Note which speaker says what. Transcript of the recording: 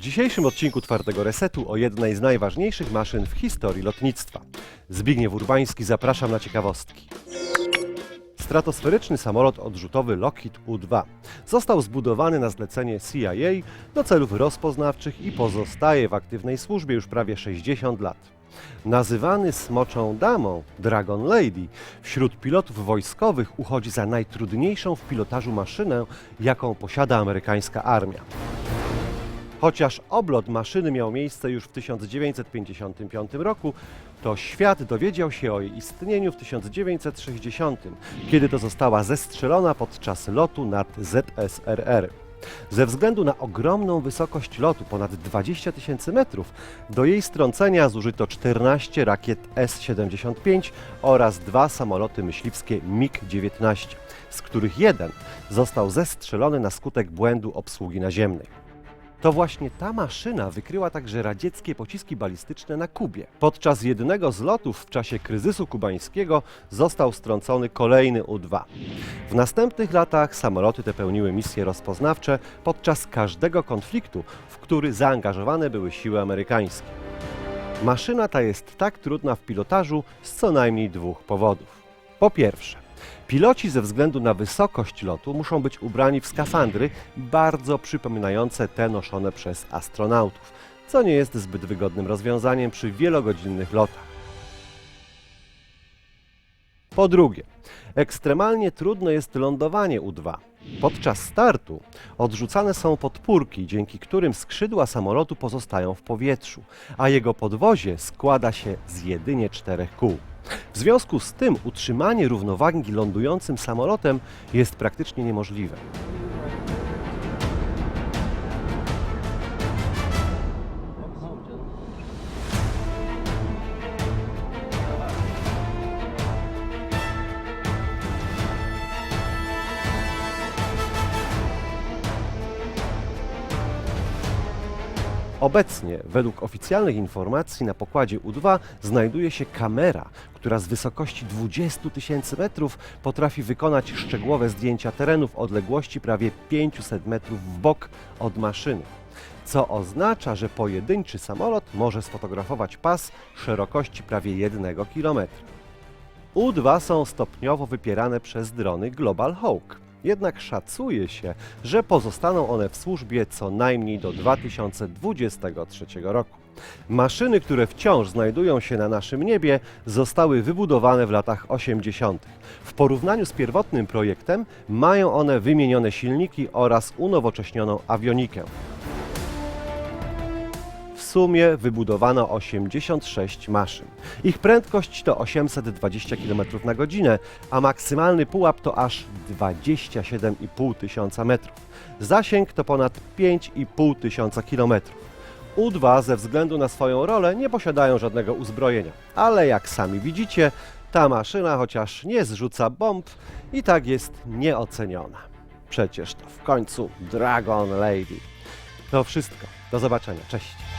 Speaker 1: dzisiejszym odcinku Twardego Resetu o jednej z najważniejszych maszyn w historii lotnictwa. Zbigniew Urbański, zapraszam na ciekawostki. Stratosferyczny samolot odrzutowy Lockheed U-2 został zbudowany na zlecenie CIA do celów rozpoznawczych i pozostaje w aktywnej służbie już prawie 60 lat. Nazywany smoczą damą Dragon Lady wśród pilotów wojskowych uchodzi za najtrudniejszą w pilotażu maszynę, jaką posiada amerykańska armia. Chociaż oblot maszyny miał miejsce już w 1955 roku, to świat dowiedział się o jej istnieniu w 1960, kiedy to została zestrzelona podczas lotu nad ZSRR. Ze względu na ogromną wysokość lotu, ponad 20 tysięcy metrów, do jej strącenia zużyto 14 rakiet S-75 oraz dwa samoloty myśliwskie MiG-19, z których jeden został zestrzelony na skutek błędu obsługi naziemnej. To właśnie ta maszyna wykryła także radzieckie pociski balistyczne na Kubie. Podczas jednego z lotów w czasie kryzysu kubańskiego został strącony kolejny U-2. W następnych latach samoloty te pełniły misje rozpoznawcze podczas każdego konfliktu, w który zaangażowane były siły amerykańskie. Maszyna ta jest tak trudna w pilotażu z co najmniej dwóch powodów. Po pierwsze, piloci ze względu na wysokość lotu muszą być ubrani w skafandry bardzo przypominające te noszone przez astronautów, co nie jest zbyt wygodnym rozwiązaniem przy wielogodzinnych lotach. Po drugie, ekstremalnie trudne jest lądowanie U-2. Podczas startu odrzucane są podpórki, dzięki którym skrzydła samolotu pozostają w powietrzu, a jego podwozie składa się z jedynie czterech kół. W związku z tym utrzymanie równowagi lądującym samolotem jest praktycznie niemożliwe. Obecnie, według oficjalnych informacji, na pokładzie U-2 znajduje się kamera, która z wysokości 20 tysięcy metrów potrafi wykonać szczegółowe zdjęcia terenu w odległości prawie 500 metrów w bok od maszyny. Co oznacza, że pojedynczy samolot może sfotografować pas szerokości prawie 1 km. U-2 są stopniowo wypierane przez drony Global Hawk. Jednak szacuje się, że pozostaną one w służbie co najmniej do 2023 roku. Maszyny, które wciąż znajdują się na naszym niebie, zostały wybudowane w latach 80. W porównaniu z pierwotnym projektem mają one wymienione silniki oraz unowocześnioną awionikę. Sumie wybudowano 86 maszyn. Ich prędkość to 820 km na godzinę, a maksymalny pułap to aż 27,5 tysiąca metrów. Zasięg to ponad 5,5 tysiąca kilometrów. U-2 ze względu na swoją rolę nie posiadają żadnego uzbrojenia, ale jak sami widzicie, ta maszyna chociaż nie zrzuca bomb, i tak jest nieoceniona. Przecież to w końcu Dragon Lady. To wszystko. Do zobaczenia. Cześć.